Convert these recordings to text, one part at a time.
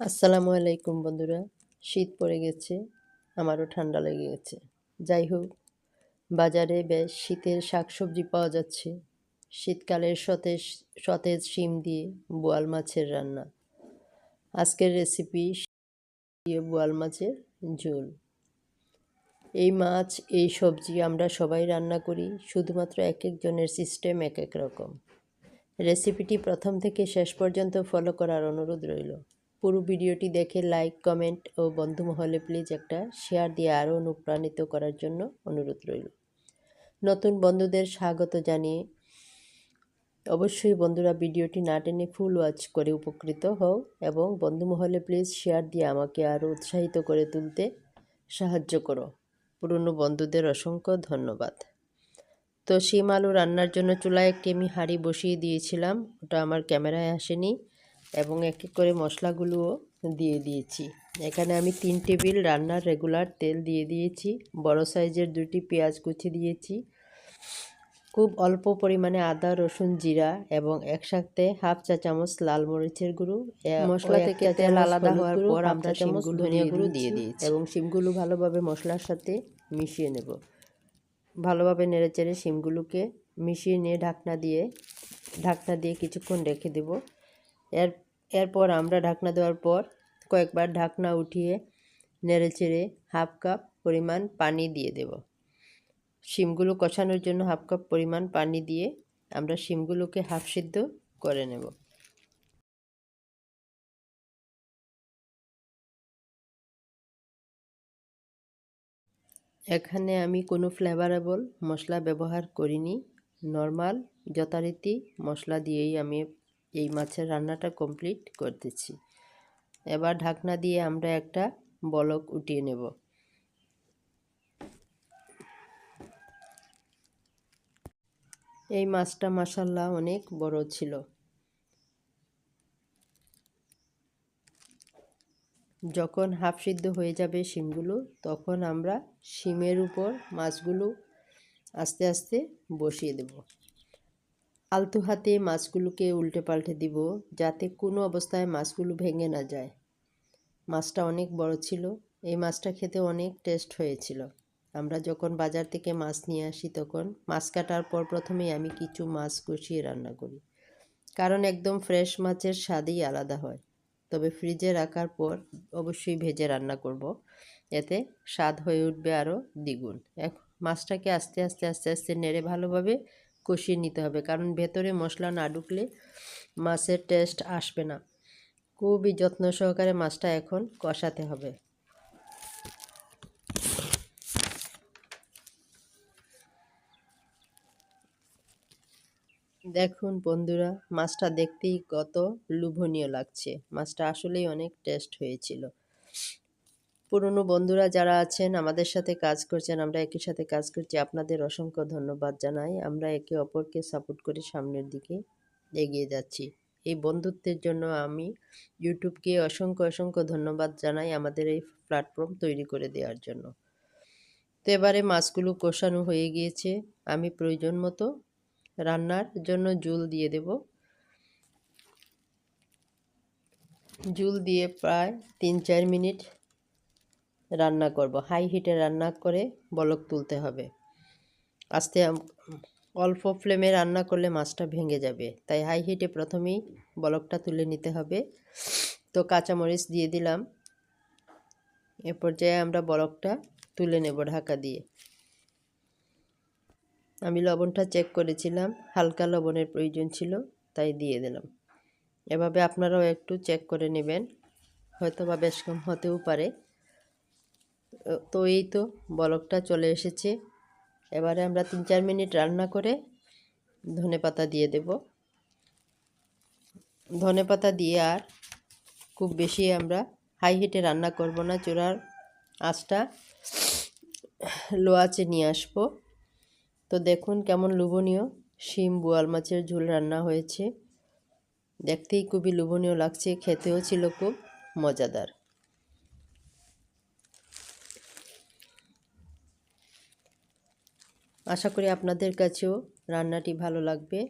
আসসালামু আলাইকুম বন্ধুরা। শীত পড়ে গেছে, আমারও ঠান্ডা লেগে গেছে। যাই হোক, বাজারে বেশ শীতের শাকসবজি পাওয়া যাচ্ছে। শীতকালের সতেজ সতেজ শিম দিয়ে বোয়াল মাছের রান্না। আজকের রেসিপি দিয়ে বোয়াল মাছের ঝোল। এই মাছ, এই সবজি আমরা সবাই রান্না করি, শুধুমাত্র এক একজনের সিস্টেম এক এক রকম। রেসিপিটি প্রথম থেকে শেষ পর্যন্ত ফলো করার অনুরোধ রইল। পুরো ভিডিওটি দেখে লাইক কমেন্ট ও বন্ধু মহলে প্লিজ একটা শেয়ার দিয়ে আরও অনুপ্রাণিত করার জন্য অনুরোধ রইল। নতুন বন্ধুদের স্বাগত জানিয়ে অবশ্যই বন্ধুরা ভিডিওটি না টেনে ফুল ওয়াচ করে উপকৃত হও এবং বন্ধু মহলে প্লিজ শেয়ার দিয়ে আমাকে আরও উৎসাহিত করে তুলতে সাহায্য করো। পুরনো বন্ধুদের অসংখ্য ধন্যবাদ। তো শিম আলু রান্নার জন্য চুলায় একটি আমি হাঁড়ি বসিয়ে দিয়েছিলাম, ওটা আমার ক্যামেরায় আসেনি। এবং এক এক করে মশলাগুলোও দিয়ে দিয়েছি। এখানে আমি তিন টেবিল রান্নার রেগুলার তেল দিয়ে দিয়েছি। বড় সাইজের দুটি পেঁয়াজ কুচি দিয়েছি। খুব অল্প পরিমাণে আদা রসুন জিরা এবং একসাথে হাফ চা চামচ লাল মরিচের গুঁড়ো মশলা থেকে তেল আলাদা হওয়ার পর আমরা চামচ ধনিয়া গুঁড়ো দিয়ে দিয়েছি। এবং শিমগুলো ভালোভাবে মশলার সাথে মিশিয়ে নেব। ভালোভাবে নেড়েচেড়ে শিমগুলোকে মিশিয়ে নিয়ে ঢাকনা দিয়ে ঢাকনা দিয়ে কিছুক্ষণ রেখে দেব। এর এরপর আমরা ঢাকনা দেওয়ার পর কয়েকবার ঢাকনা উঠিয়ে নেড়েচেড়ে হাফ কাপ পরিমাণ পানি দিয়ে দেব। শিমগুলো কষানোর জন্য হাফ কাপ পরিমাণ পানি দিয়ে আমরা শিমগুলোকে হাফ সিদ্ধ করে নেব। এখানে আমি কোনো ফ্লেভারেবল মশলা ব্যবহার করিনি। নর্মাল যথারীতি মশলা দিয়েই আমি এই মাছের রান্নাটা কমপ্লিট করতেছি। এবার ঢাকনা দিয়ে আমরা একটা বলক উঠিয়ে নেব। এই মাছটা মাসাল্লা অনেক বড় ছিল। যখন হাফ সিদ্ধ হয়ে যাবে শিমগুলো, তখন আমরা শিমের উপর মাছগুলো আস্তে আস্তে বসিয়ে দেব। আলতু হাতে মাছগুলোকে উল্টে পাল্টে দিব, যাতে কোনো অবস্থায় মাছগুলো ভেঙে না যায়। মাছটা অনেক বড় ছিল। এই মাছটা খেতে অনেক টেস্ট হয়েছিল। আমরা যখন বাজার থেকে মাছ নিয়ে আসি তখন মাছ কাটার পর প্রথমেই আমি কিছু মাছ কষিয়ে রান্না করি। কারণ একদম ফ্রেশ মাছের স্বাদই আলাদা হয়। তবে ফ্রিজে রাখার পর অবশ্যই ভেজে রান্না করব। এতে স্বাদ হয়ে উঠবে আরও দ্বিগুণ। এক মাছটাকে আস্তে আস্তে আস্তে আস্তে, নেড়ে ভালোভাবে কষিয়ে নিতে হবে। কারণ ভেতরে মশলা না ঢুকলে মাছের টেস্ট আসবে না। খুবই যত্ন সহকারে মাছটা এখন কষাতে হবে। দেখুন বন্ধুরা, মাছটা দেখতেই কত লোভনীয় লাগছে। মাছটা আসলেই অনেক টেস্ট হয়েছিল। পুরনো বন্ধুরা যারা আছেন, আমাদের সাথে কাজ করছেন, আমরা একই সাথে কাজ করছি। আপনাদের অসংখ্য ধন্যবাদ জানাই। আমরা একে অপরকে সাপোর্ট করে সামনের দিকে এগিয়ে যাচ্ছি। এই বন্ধুত্বের জন্য আমি ইউটিউবকে অসংখ্য অসংখ্য ধন্যবাদ জানাই আমাদের এই প্ল্যাটফর্ম তৈরি করে দেওয়ার জন্য। তো এবারে মাছগুলো কষানো হয়ে গিয়েছে। আমি প্রয়োজন মতো রান্নার জন্য জুল দিয়ে দেব। জুল দিয়ে প্রায় তিন চার মিনিট রান্না করব। হাই হিটে রান্না করে বলক তুলতে হবে। আস্তে অল্প ফ্লেমে রান্না করলে মাছটা ভেঙে যাবে। তাই হাই হিটে প্রথমেই বলকটা তুলে নিতে হবে। তো কাঁচামরিচ দিয়ে দিলাম। এ পর্যায়ে আমরা বলকটা তুলে নেব ঢাকা দিয়ে। আমি লবণটা চেক করেছিলাম। হালকা লবণের প্রয়োজন ছিল, তাই দিয়ে দিলাম। এভাবে আপনারাও একটু চেক করে নেবেন। হয়তো বা বেশ কম হতেও পারে। তো এই তো বলকটা চলে এসেছে। এবারে আমরা তিন চার মিনিট রান্না করে ধনে পাতা দিয়ে দেব। ধনে পাতা দিয়ে আর খুব বেশি আমরা হাই হিটে রান্না করব না চূড়ার আঁচটা লো আঁচে নিয়ে আসব। তো দেখুন কেমন লোভনীয় শিম বোয়াল মাছের ঝোল রান্না হয়েছে। দেখতেই খুবই লোভনীয় লাগছে, খেতেও ছিল খুব মজাদার। আশা করি আপনাদের কাছেও রান্নাটি ভালো লাগবে।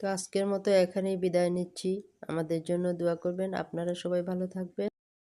তো আজকের মতো এখানেই বিদায় নিচ্ছি। আমাদের জন্য দোয়া করবেন। আপনারা সবাই ভালো থাকবেন।